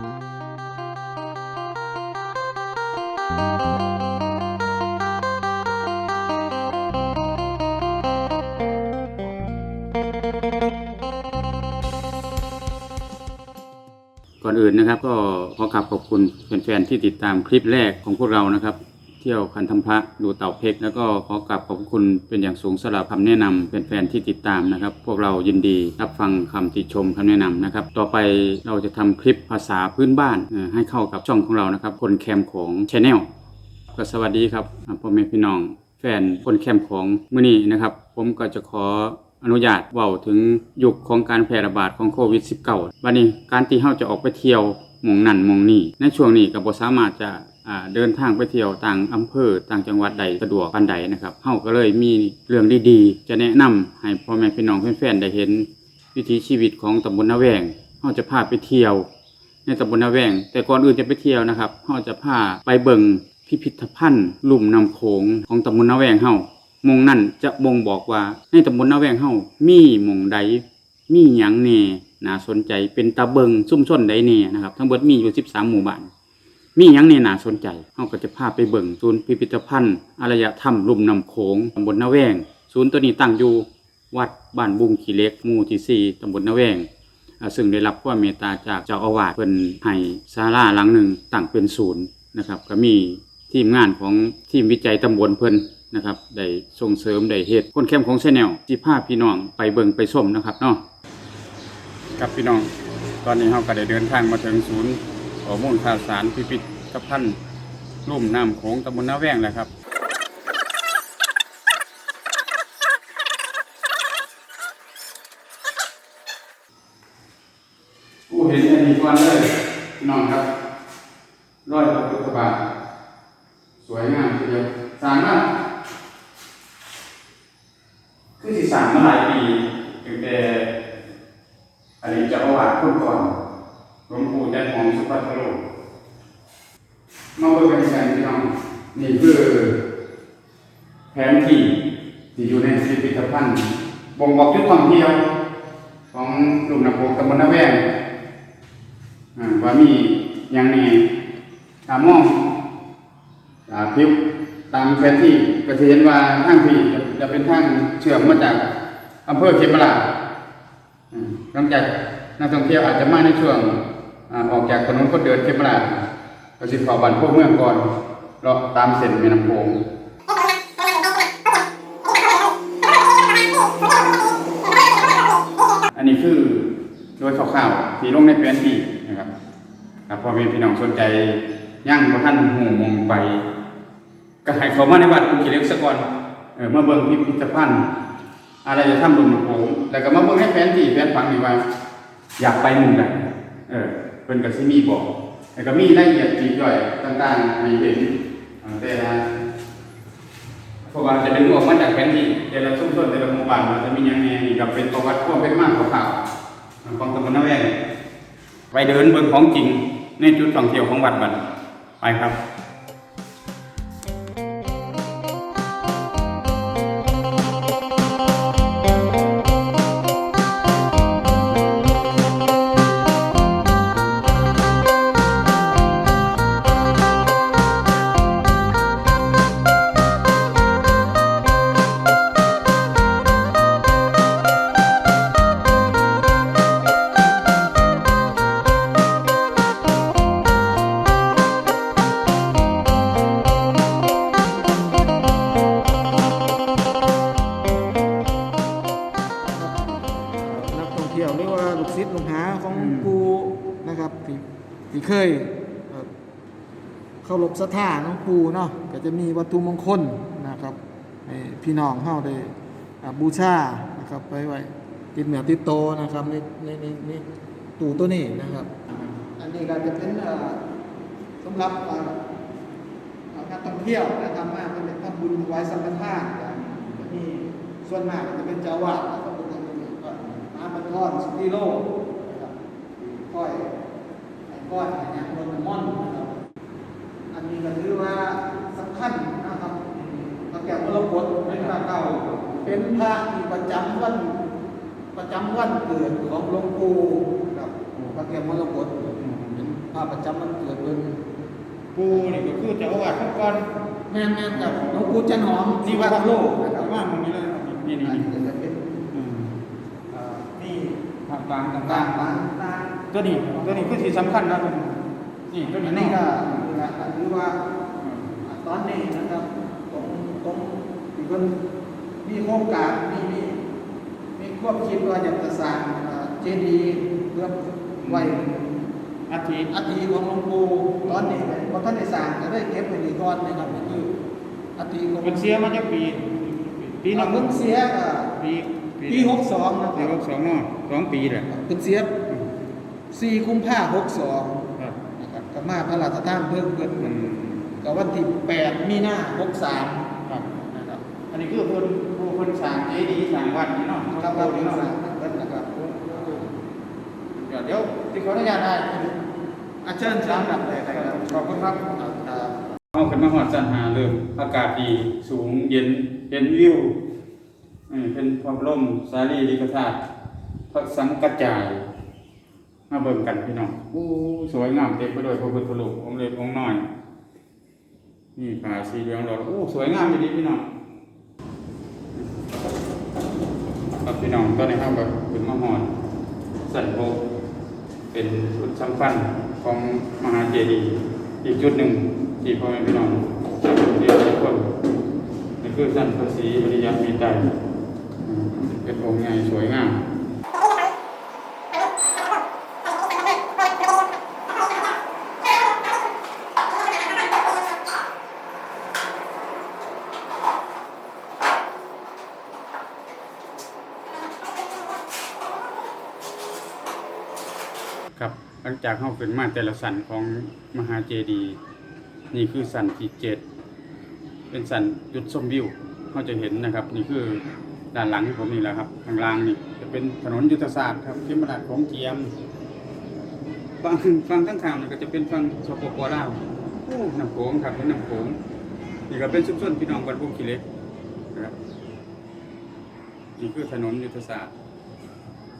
ก่อนอื่นนะครับก็ขอกราบขอบคุณแฟนๆที่ติดตามคลิปแรกของพวกเรานะครับ เที่ยวคันธรรมพระดูเต่าเพกแล้วก็ขอกราบขอบคุณเป็นอย่างสูงสำหรับคำแนะนำแฟนๆที่ติดตามนะครับ พวกเรายินดีรับฟังคำติชมคำแนะนำนะครับ ต่อไปเราจะทำคลิปภาษาพื้นบ้านให้เข้ากับช่องของเรานะครับ คนแคมของชาแนลก็สวัสดีครับพ่อแม่พี่น้อง แฟนคนแคมป์ของมื้อนี้นะครับ ผมก็จะขออนุญาตเว้าถึงยุคของการแพร่ระบาดของโควิด -19 วันนี้การที่เฮาจะออกไปเที่ยวหมองนั่นหมองนี่ในช่วงนี้ก็บ่สามารถจะ เดินทางไปเที่ยวต่างอำเภอต่างจังหวัดใดสะดวกปานใดนะครับเฮาก็เลยมีเรื่องดีๆ จะแนะนำให้พ่อแม่พี่น้องแฟนๆได้เห็น วิถีชีวิตของตำบลนาแวงเฮาจะพาไปเที่ยว ในตำบลนาแวง แต่ก่อนอื่นจะไปเที่ยวนะครับเราจะพาไปเบิ่งพิพิธภัณฑ์ลุ่มน้ำโขงของตำบลนาแวงเฮามงนั่นจะบ่งบอกว่าในตำบลนาแวงเฮามีหมงใดมีหยังแน่น่าสนใจเป็นตะเบิงซุ่มชนใดแน่นะครับ ทั้งเบิดมีอยู่ 13 หมู่บ้าน มีหยังแหน่น่าสนใจเฮาก็จะพาไปเบิ่งศูนย์พิพิธภัณฑ์อารยธรรมลุ่มน้ำโขงตำบลนาแวงศูนย์ตัวนี้ตั้งอยู่วัดบ้านบุงขีเล็กหมู่ที่4ตำบลนาแวงซึ่งได้รับความเมตตาจากเจ้าอาวาสเพิ่นให้ศาลาหลังหนึ่งตั้งเป็นศูนย์นะครับ ก็มีทีมงานของทีมวิจัยตำบลเพิ่นนะครับได้ส่งเสริมได้เฮ็ดคนเข้มของชแนลที่พาพี่น้องไปเบิ่งไปชมนะครับเนาะครับพี่น้องตอนนี้เฮาก็ได้เดินทางมาถึงศูนย์ ข้อมูลข่าวสารพิพิธภัณฑ์ลุ่มน้ำโขงตำบลนาแวงแล้วครับกูเห็นอันนี้ก่อนเลยนองครับร้อยพระพุทธบาทสวยงามทีเดียวสร้างมาคือสิสร้างมาหลายปีตั้งแต่อดีตเจ้าอาวาสคนก่อนหลวงปู่จันทร์หอมสุภัทโรมาเบิ่งกันกัน พี่น้องนี่คือแผนที่ที่อยู่ในพิพิธภัณฑ์บ่งบอกจุดท่องเที่ยวของลุ่มน้ำโขงตำบลนาแวงอ่าว่ามีอย่างนี้ตามมองอ่าพิวตามแผนที่ก็จะเห็นว่าทางที่จะเป็นทางเชื่อมมาจากอำเภอเขมราหลังจากนักท่องเที่ยวอาจจะมาในช่วงออกจากถนนคนเดินเขมรา ก็สิเข้าบ้านพวกเมืองก่อนเลาะตามเส้นแม่น้ำโขงอันนี้คือโดยคร่าวๆที่ลงในแผนที่นะครับครับพอมีพี่น้องสนใจย่างพระท่านหูมองไปก็ให้เขามาในวัดกุกิเล็กสะก่อนเออมาเบิ่งพิพิธภัณฑ์อะไรจะทำลงหลวงปู่แล้วก็มาเบิ่งในแผนที่แผนผังนี่ว่า อยากไปหมุมใดเออเพิ่นก็สิมีบอก แล้วก็มีรายละเอียดปลีกย่อยต่างๆให้เห็นแต่ละเพราะว่าจะเป็นออกมาจากแผนที่แต่ละชุมชนแต่ละหมู่บ้านมันจะมีอย่างแหน่นี่ก็เป็นประวัติความเป็นมาของเขาวของตำบลนาแวงไปเดินเบิ่งของจริงในจุดท่องเที่ยวของวัดบัดไปครับ ที่ยวหรือว่าลูกศิษย์ลูกหาของครูนะครับที่ที่เคยเข้ารบศรัทธาน้องครูเนาะก็จะมีวัตถุมงคลนะครับให้พี่น้องเฮาได้บูชานะครับไปไว้ติดเหนือติดโตนะครับในในในในตู้ตัวนี้นะครับ อันนี้ก็จะเป็นสำหรับเอ่อเอ่อนักท่องเที่ยวนะครับมาเป็นทำบุญถวายสังฆทานกันนี่ส่วนมากจะเป็นเจ้าอาวาสนะครับเป็นคนนี้ก็ มาบรรทอนสุธิโลกนะครับก้อยไอ้ก้อยไอ้ยังรนมอนนะครับ อันนี้ก็ถือว่าสำคัญนะครับพระแก้วมรกตเป็นพระเก่า เป็นพระที่ประจำวันประจำวันเกิดของหลวงปู่ครับพระแก้วมรกตเป็นพระประจำวันเกิดเพิ่นปูนี่ก็คือเจ้าอาวาสก่อนแม่นแม่นกับหลวงปู่จันหอมนี่วัดโลกนะครับบว่ามันนี่เลยนี่นี่ อัน นี่ นี้ก็จะเป็น อืม เอ่อนี่ ภาคกลางต่าต่างงๆต่างๆตัวนี้ตัวนี้คือที่สำคัญนะตัวนี้นี่ตัวๆอันี้นนี้เนาะก็นี่แหละคือว่าตอนนี้นะครับตรงตรงที่เพิ่นมีโครงการมีมีมีควบคิดว่าอยากจะสร้างเอ่อเจดีย์เพื่อไว้ อาทิตย์ อัฐิของหลวงปู่ตอนนี้เพราะท่านได้สร้างก็ได้เก็บไว้นี่ก่อนนะครับนี่คืออัฐิของมันเสียมาจากปี ปีหนึงเพิ่งเสียก็ปี ปีหกสองนะคปีรับหกสองเนาะสองปีแหละเพิ่งเสียสี่กุมภาหกสองครับนะครับก็มาพระราชทานเพิ่งเพิ่นอืมก็วันที่แปดมีนาหกสามครับนะครับอันนี้คือคนผู้คนสร้างเจดีย์สร้างวัดนี่เนาะครับคเรารับเป็นเนาะสร้างเพิ่นนะครับเดี๋ยวเดี๋ยวที่ขออนุญาตได้อาเชิญสามรับเลยนะครับขอบคุณครับครับ เอาขึ้นมาหอดสันหาเริ่มอากาศดีสูงเย็นเห็นวิว เป็นความร่มสาลีริกธาตุพระสังกระจายมาเบิ่งกันพี่น้องอู้สวยงามเต็มไปด้วยพระพุทธรูปองค์เล็กองค์น้อยนี่ป่าสีเหลืองหลอดอู้สวยงามอย่างนี้พี่น้องครับพี่น้องตอนนี้ครับแบบขึ้นมหอดสันโบเป็นจุดสำคัญของมหาเจดีย์อีกจุดหนึ่งที่พ่อแม่พี่น้องจะเรียนทุกคนนี่คือสันภาษีบริยามีใจ เป็นองค์ใหญ่สวยงามครับหลังจากเข้าขึ้นมาแต่ละสันของมหาเจดีย์นี่คือสันที่เจ็ดเป็นสันจุดชมวิวเขาจะเห็นนะครับ นี่คือ ด้านหลังของผมนี่แหละครับข้างล่างนี่จะเป็นถนนยุทธศาสตร์ครับที่มาดของเกียมฝั่งฝั่งข้งทางนี่ก็จะเป็นฝั่งสปปลาวโอ้น้ำโขงครับเป็นน้ำโขงนี่ก็เป็นชุมชนพี่น้องบ้านพุ่งขี้เล็กนะครับนี่คือถนนยุทธศาสตร์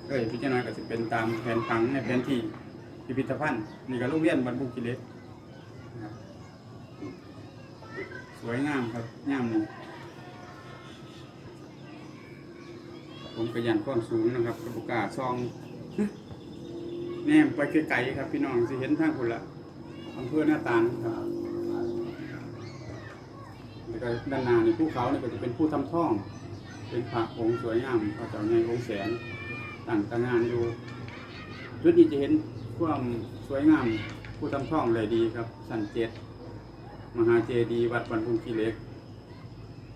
เอ้ยพี่เจ้าน้อยก็จะเป็นตามแผนผังในแผนที่พิพิธภัณฑ์นี่ก็โรงเรียนบรรพุกิเลสนะครับสวยงามครับงามนี่ ผมกระยันความสูงนะครับกระบุกล้าซองแนมไปไกลๆครับ พี่น้องสิเห็นทางคนละอำเภอหน้าตาลครับแล้วก็ด้านหน้านี่ภูเขานี่ก็จะเป็นผู้ทำท่อง เป็นพระองค์สวยงามพระเจ้าในองค์แสนต่างต่างงานอยู่จุดนี้จะเห็นความสวยงามผู้ทำท่องเลยดีครับ สันเจ็ดมหาเจดีย์วัดบรรพุงคีเล็ก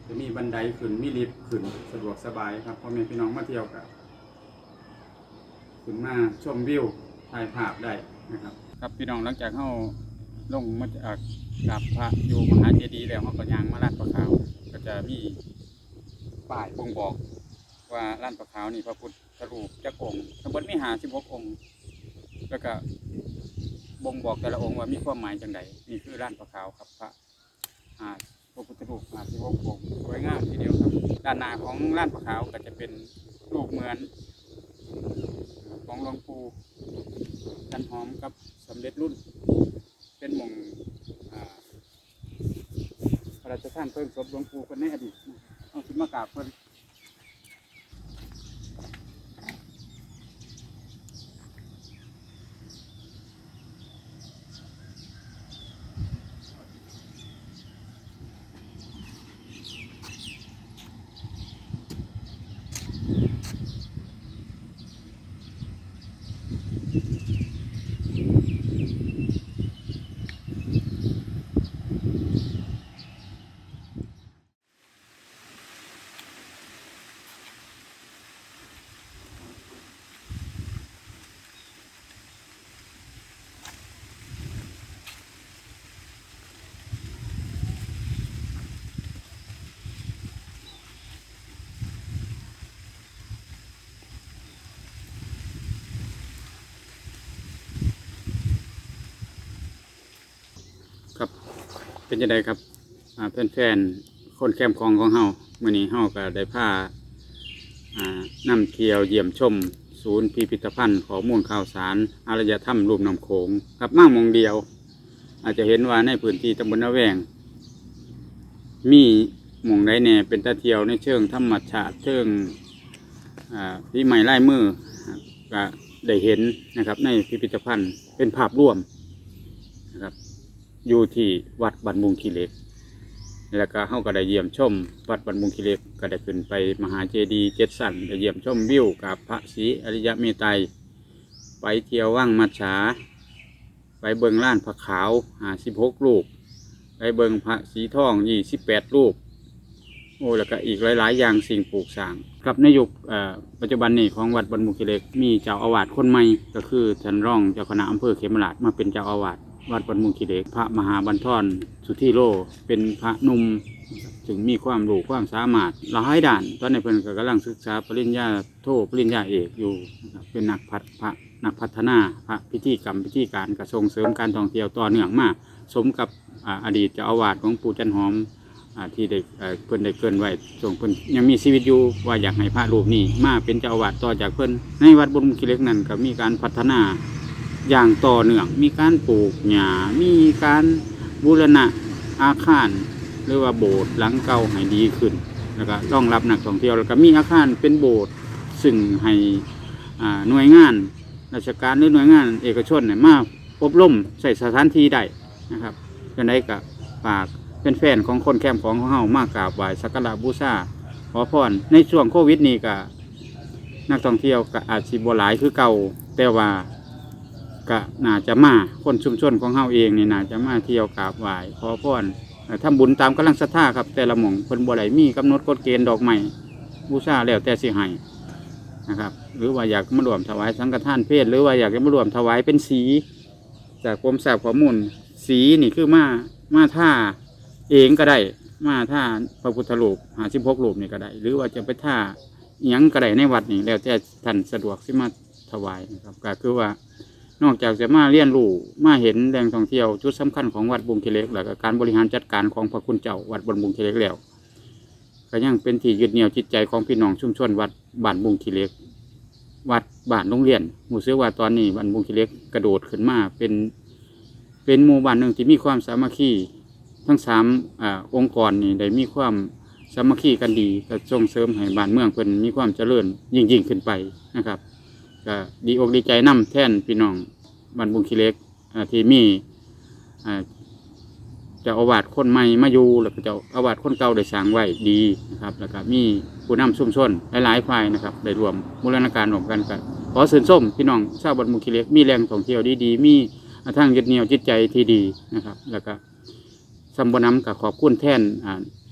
จะมีบันไดขึ้นมีลิฟต์ขึ้นสะดวกสบายครับพ่อแม่พี่น้องมาเที่ยวกับขึ้นมาชมวิวถ่ายภาพได้นะครับ ครับพี่น้องหลังจากเข้าลงมาจากกราบพระอยู่มหาเจดีย์แล้วเขาก็ยางมาลาดประขาว ก็จะมีป้ายบ่งบอกว่าร้านประขาวนี่พระพุทธรูปจักองค์ทั้งหมดมีหาสิบหกองค์ แล้วก็บ่งบอกแต่ละองค์ว่ามีความหมายจังใดนี่คือร้านประขาวครับพระอ่า พระพุทธรูปมาสิบหกองสวยงามทีเดียวครับ ด้านหน้าของร้านประขาวก็จะเป็นรูปเหมือน ของหลวงปู่จันหอมกับสมเด็จรุ่น เป็นมงอ่าพระราชทานเพิ่งศพหลวงปู่คนในอดีตเอาขึ้นมากราบเพิ่น เป็นยังไงครับอ่าแฟนๆคนแคมป์ของของเฮาเมื่อนี้เฮาก็ได้พาอ่านำเที่ยวเยี่ยมชม ศูนย์พิพิธภัณฑ์ข้อมูลข่าวสาร อารยธรรมรูปน้ำโขงครับมากมองเดียว อาจจะเห็นว่าในพื้นที่ตำบลนาแวง มีมองใดแน่เป็นตาเที่ยวในเชิงธรรมชาติเชิงอ่าพิไม้ลายมือก็ได้เห็นนะครับในพิพิธภัณฑ์เป็นภาพร่วม อยู่ที่วัดบันมุงคีเหล็ก แล้วก็เฮาก็ได้เยี่ยมชม วัดบันมุงคีเหล็กก็ได้ขึ้นไปมหาเจดีย์เจ็ดสันได้เยี่ยมชมวิวกับพระศรีอริยเมตไตรไปเที่ยวว่างมัจฉาไปเบิงล้านพระขาวหาสิบหกรูปไปเบิงพระสีทองยี่สิบแปดรูปโอ้แล้วก็อีกหลาย ๆ อย่างสิ่งปลูกสร้างครับในยุคปัจจุบันนี้ของวัดบันมุกิเล็กมีเจ้าอาวาสคนใหม่ก็คือท่านร่องเจ้าคณะอำเภอเขมราชมาเป็นเจ้าอาวาส วัดบันมุกิเหล็กพระมหาบันทอนสุทธิโล เป็นพระหนุ่มถึงมีความรู้ความสามารถหลายด้าน ตอนนี้เพิ่นก็กำลังศึกษาปริญญาโทปริญญาเอกอยู่นะครับเป็นนักพัฒพระนักพัฒนาพระพิธีกรรมพิธีการกระทรงเสริมการท่องเที่ยวต่อเนื่องมาสมกับอ่าอดีตเจ้าอาวาสของปู่จันหอมอ่าที่ได้เอ่อเพิ่นได้เกินไว้ส่งเพิ่นยังมีชีวิตอยู่ว่าอยากให้พระรูปนี้มาเป็นเจ้าอาวาสต่อจากเพิ่นในวัดบุญมุขีเล็กนั้นก็มีการพัฒนา อย่างต่อเนื่อง มีการปลูกหญ้ามีการบูรณะอาคาร หรือว่าโบสถ์หลังเก่าให้ดีขึ้น แล้วก็รองรับนักท่องเที่ยวแล้วก็มีอาคารเป็นโบสถ์ซึ่งให้หน่วยงานราชการหรือหน่วยงานเอกชนเนี่ยมาอบรมใส่สถานที่ได้นะครับจังไดก็ฝากเป็นแฟนของคนแคมป์ของของเฮามากราบไหว้สักการะบูชาขอพรในช่วงโควิดนี่ก็นักท่องเที่ยวก็อาจสิบ่หลายคือเก่าแต่ว่า ก็น่าจะมาคนชุมชนของเฮาเองนี่น่าจะมาเที่ยวกราบไหว้ขอพรเอ่อทำบุญตามกำลังศรัทธาครับ แต่ละหม่องเพิ่นบ่ได้มีกำหนดกฎเกณฑ์ดอกไม้บูชาแล้วแต่สิให้นะครับ หรือว่าอยากมารวมถวายสังฆทานเพศหรือว่าอยากจะมารวมถวายเป็นสี จากกรมทราบข้อมูลสีนี่คือมามาท่าเองก็ได้ มาท่าพระพุทธรูปหาสิบหกรูปนี่ก็ได้ หรือว่าจะไปท่าอิหยังก็ได้ในวัดนี่แล้วแต่ท่านสะดวกที่มาถวายนะครับก็คือว่า นอกจากจะมาเรียนรู้มาเห็นแหล่งท่องเที่ยวจุดสำคัญของวัดบุงคิเล็กแล้วก็การบริหารจัดการของพระคุณเจ้าวัดบนบุงคิเล็กแล้วก็ยังเป็นที่ยึดเหนี่ยวจิตใจของพี่น้องชุมชนวัดบ้านบุงคีเล็ก วัดบ้านโรงเรียนหมู่เสือว่าตอนนี้บ้านบุงคีเล็กกระโดดขึ้นมาเป็นเป็นหมู่บ้านหนึ่งที่มีความสามัคคีทั้งสามอองค์กรนี่ได้มีความสามัคคีกันดีก็ส่งเสริมให้บ้านเมืองเพิ่นมีความเจริญยิ่งยิ่งขึ้นไปนะครับ ก็ดีอกดีใจนํแท่นพี่น้องบ้านบุงคีเล็กที่มีจ้าอาวาสคนใหม่มาอยู่แล้วก็จ้าอาวาสคนเก่าได้สร้างไว้ดีนะครับ แล้วก็มีผู้นำชุมชนหลายๆฝ่ายนะครับได้รวมมูลนาการร่วมกันกันขอสริญส้มพี่น้องชาวบ้านมุขีเล็กมีแหล่งท่องเที่ยวดีๆมีทางยึดเหนี่ยวจิตใจที่ดีนะครับ แล้วก็สำบน้ำกับขอบคุณแท่น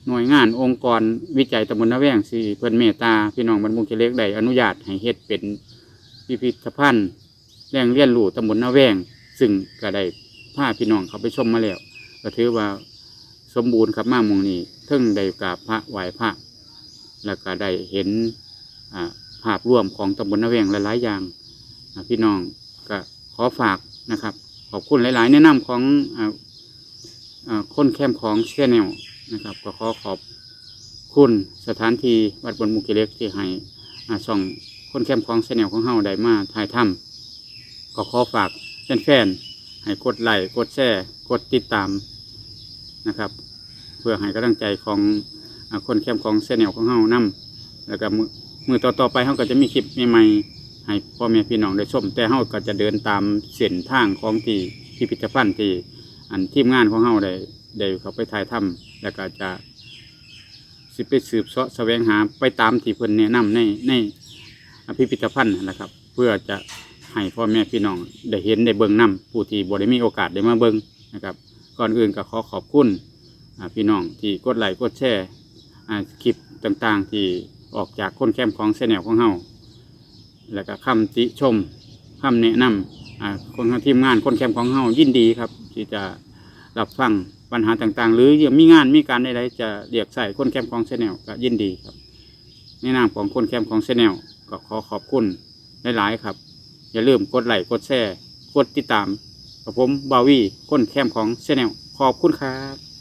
หน่วยงานองค์กรวิจัยตำบลนาแวงสีเพิ่อนเมตตาพี่น้องบ้านมุขีเล็กได้อนุญาตให้เฮ็ดเป็น พิพิธภัณฑ์แหล่งเรียนรู้ตำบลนาแวง ซึ่งก็ได้พาพี่น้องเขาไปชมมาแล้วก็ถือว่าสมบูรณ์ครับมากมงนี้ทึ่งได้กราบพระไหว้พระ แล้วก็ได้เห็นภาพร่วมของตำบลนาแวงหลายๆอย่างพี่น้องก็ขอฝากนะครับ ขอบคุณหลาย ๆ แนะนำของอคนแคมของเชนแนลนะครับ ก็ขอขอบคุณสถานที่วัดบนมุกิเล็กที่ให้อ่าส่อง คนแคมของเชนแนลของเฮาได้มาถ่ายทำก็ขอฝากแฟนๆให้กดไลค์กดแชร์กดติดตามนะครับ เพื่อให้กำลังใจของคนเข้มของเสนลของเฮานํแล้วก็มือมือต่อๆไปเฮาก็จะมีคลิปใหม่ๆให้พ่อแม่พี่น้องได้ชม แต่เฮาก็จะเดินตามเส้นทางของที่พิพิธภัณฑ์ที่อันทีมงานของเฮาได้ได้เขาไปถ่ายทำแล้วก็จะสิไปสืบเสาะแสวงหาไปตามที่เพิ่นแนะนำในใน พิพิธภัณฑ์นะครับ เพื่อจะให้พ่อแม่พี่น้องได้เห็นได้เบิ่งนํผู้ที่บ่ได้มีโอกาสได้มาเบิ่งนะครับ ก่อนอื่นก็ขอขอบคุณพี่น้องที่กดไลค์กดแชร์อ่าคลิปต่างๆ ที่ออกจากคนแคมของเสนแนลของเฮาแล้วก็คำติชมคำแนะนำอ่าคนทีมงานคนแคมของเฮายินดีครับ ที่จะรับฟังปัญหาต่างๆ หรือยังมีงานมีการใดๆจะเรียกใส่คนแคมของเสนแนลก็ยินดีครับในนามของคนแคมของเสนล ก็ขอขอบคุณหลายๆครับ อย่าลืมกดไลค์กดแชร์กดติดตามกับผมบาวีก้นแคมของเชนแนลขอบคุณครับ